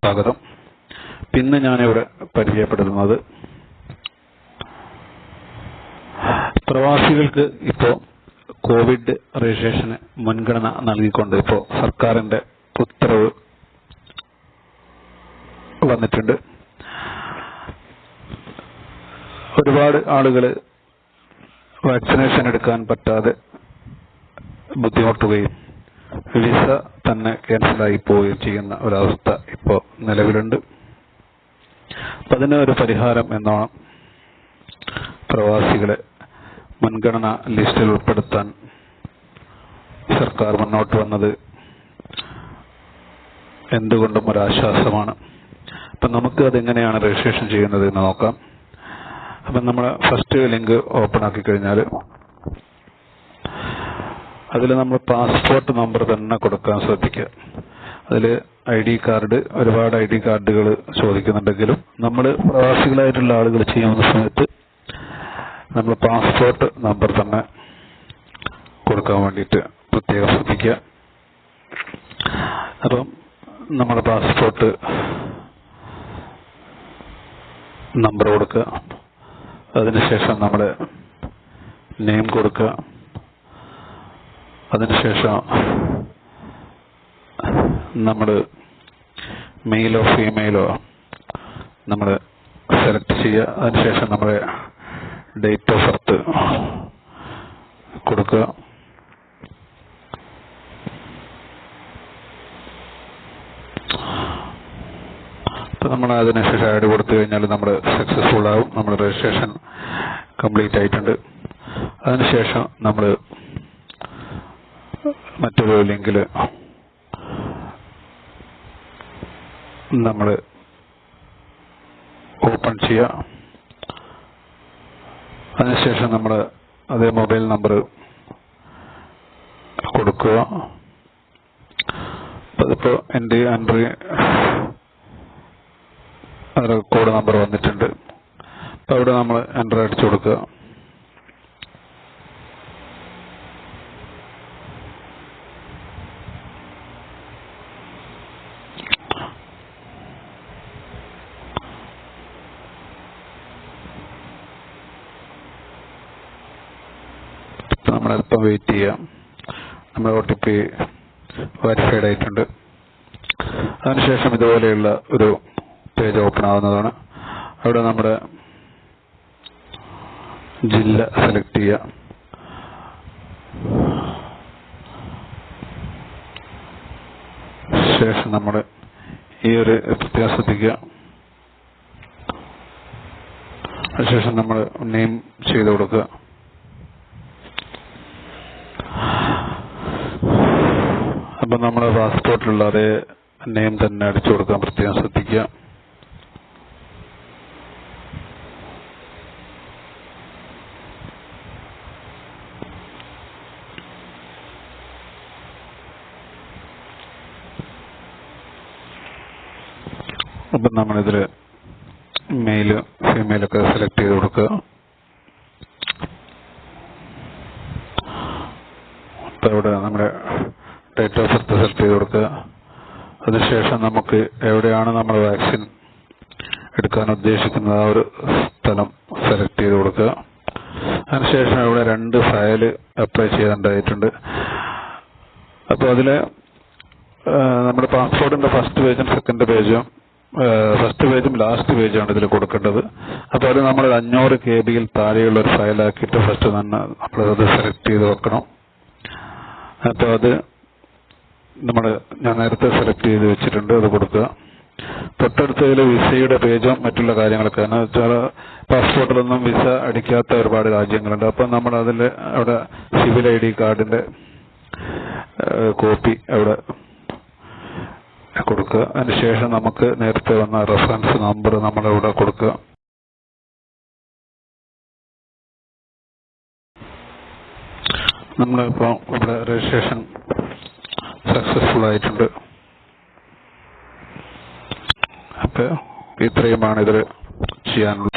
സ്വാഗതം. പിന്നെ ഞാനിവിടെ പരിചയപ്പെടുത്തുന്നത് പ്രവാസികൾക്ക് ഇപ്പോ കോവിഡ് രജിസ്ട്രേഷന് മുൻഗണന നൽകിക്കൊണ്ട് ഇപ്പോ സർക്കാരിന്റെ ഉത്തരവ് വന്നിട്ടുണ്ട്. ഒരുപാട് ആളുകൾ വാക്സിനേഷൻ എടുക്കാൻ പറ്റാതെ ബുദ്ധിമുട്ടുകയും വിസ തന്നെ ക്യാൻസലായി പോവുകയും ചെയ്യുന്ന ഒരവസ്ഥ ഇപ്പോൾ നിലവിലുണ്ട്. അപ്പൊ അതിന് ഒരു പരിഹാരം എന്നോണം പ്രവാസികളെ മുൻഗണന ലിസ്റ്റിൽ ഉൾപ്പെടുത്താൻ സർക്കാർ മുന്നോട്ട് വന്നത്. എന്തുകൊണ്ടും ഒരാശ്വാസമാണ്. അപ്പം നമുക്ക് അതെങ്ങനെയാണ് രജിസ്ട്രേഷൻ ചെയ്യുന്നത് എന്ന് നോക്കാം. അപ്പം നമ്മൾ ഫസ്റ്റ് ലിങ്ക് ഓപ്പൺ ആക്കി കഴിഞ്ഞാൽ അതിൽ നമ്മൾ പാസ്പോർട്ട് നമ്പർ തന്നെ കൊടുക്കാൻ ശ്രദ്ധിക്കുക. അതിൽ ഐ ഡി കാർഡ് ഒരുപാട് ഐ ഡി കാർഡുകൾ ചോദിക്കുന്നുണ്ടെങ്കിലും നമ്മൾ പ്രവാസികളായിട്ടുള്ള ആളുകൾ ചെയ്യുന്ന സമയത്ത് നമ്മൾ പാസ്പോർട്ട് നമ്പർ തന്നെ കൊടുക്കാൻ വേണ്ടിയിട്ട് പ്രത്യേകം ശ്രദ്ധിക്കുക. അപ്പം നമ്മുടെ പാസ്പോർട്ട് നമ്പർ കൊടുക്കുക. അതിനുശേഷം നമ്മൾ നെയിം കൊടുക്കുക. അതിനുശേഷം നമ്മൾ മെയിലോ ഫീമെയിലോ നമ്മൾ സെലക്ട് ചെയ്യുക. അതിനുശേഷം നമ്മൾ ഡേറ്റ് ഓഫ് ബർത്ത് കൊടുക്കുക. നമ്മൾ അതിനുശേഷം ആഡ് കൊടുത്തു കഴിഞ്ഞാൽ നമ്മൾ സക്സസ്ഫുൾ ആവും. നമ്മുടെ രജിസ്ട്രേഷൻ കംപ്ലീറ്റ് ആയിട്ടുണ്ട്. അതിനുശേഷം നമ്മൾ മറ്റൊരു ലിങ്കിൽ നമ്മൾ ഓപ്പൺ ചെയ്യുക അതിനുശേഷം നമ്മൾ അതേ മൊബൈൽ നമ്പർ കൊടുക്കുക. അതിപ്പോൾ എന്റെ ആൻഡ്രി അതിൽ കോഡ് നമ്പർ വന്നിട്ടുണ്ട്. അപ്പോൾ അവിടെ നമ്മൾ എന്റർ അടിച്ചു കൊടുക്കുക. നമ്മൾ അല്പം വെയിറ്റ് ചെയ്യാം. നമ്മൾ ഒ ടി പി വെരിഫൈഡ് ആയിട്ടുണ്ട്. അതിനുശേഷം ഇതുപോലെയുള്ള ഒരു പേജ് ഓപ്പൺ ആവുന്നതാണ്. അവിടെ നമ്മുടെ ജില്ല സെലക്ട് ചെയ്യുക ശേഷം നമ്മൾ ഈ ഒരു പ്രത്യേകം ശ്രദ്ധിക്കുക. അതിനുശേഷം നമ്മൾ നെയിം ചെയ്ത് കൊടുക്കുക. അപ്പൊ നമ്മുടെ പാസ്പോർട്ടിലുള്ള അതേ നെയിം തന്നെ അടിച്ചു കൊടുക്കാൻ പ്രത്യേകം ശ്രദ്ധിക്കുക. അപ്പൊ നമ്മളിതിൽ മെയിൽ ഫീമെയിലൊക്കെ സെലക്ട് ചെയ്ത് കൊടുക്കുക. അപ്പൊ ഇവിടെ നമ്മുടെ ഡേറ്റ് ഓഫ് ബർത്ത് സെലക്ട് ചെയ്ത് കൊടുക്കുക. അതിനുശേഷം നമുക്ക് എവിടെയാണ് നമ്മൾ വാക്സിൻ എടുക്കാൻ ഉദ്ദേശിക്കുന്നത് ആ ഒരു സ്ഥലം സെലക്ട് ചെയ്ത് കൊടുക്കുക. അതിനുശേഷം ഇവിടെ രണ്ട് ഫയൽ അപ്ലൈ ചെയ്യേണ്ടതായിട്ടുണ്ട്. അപ്പോൾ അതിൽ നമ്മുടെ പാസ്പോർട്ടിന്റെ ഫസ്റ്റ് പേജും സെക്കൻഡ് പേജും ഫസ്റ്റ് പേജും ലാസ്റ്റ് പേജുമാണ് ഇതിൽ കൊടുക്കേണ്ടത്. അപ്പോൾ അത് നമ്മൾ അഞ്ഞൂറ് കെ ബിയിൽ താഴെയുള്ള ഒരു ഫയലാക്കിയിട്ട് ഫസ്റ്റ് തന്നെ നമ്മളത് സെലക്ട് ചെയ്ത് വെക്കണം. അപ്പോൾ അത് നമ്മൾ ഞാൻ നേരത്തെ സെലക്ട് ചെയ്ത് വെച്ചിട്ടുണ്ട് അത് കൊടുക്കുക. തൊട്ടടുത്തതിൽ വിസയുടെ പേജും മറ്റുള്ള കാര്യങ്ങളൊക്കെ. എന്ന് വെച്ചാൽ പാസ്പോർട്ടിലൊന്നും വിസ അടിക്കാത്ത ഒരുപാട് രാജ്യങ്ങളുണ്ട്. അപ്പം നമ്മൾ അതിൽ അവിടെ സിവിൽ ഐ ഡി കാർഡിന്റെ കോപ്പി അവിടെ കൊടുക്കുക. അതിനുശേഷം നമുക്ക് നേരത്തെ വന്ന റെഫറൻസ് നമ്പർ നമ്മളിവിടെ കൊടുക്കുക. നമ്മളിപ്പോൾ ഇവിടെ രജിസ്ട്രേഷൻ സക്സസ്ഫുൾ ആയിട്ടുണ്ട്. അപ്പോൾ ഇത്രയുമാണ് ഇതിൽ ചെയ്യാനുള്ളത്.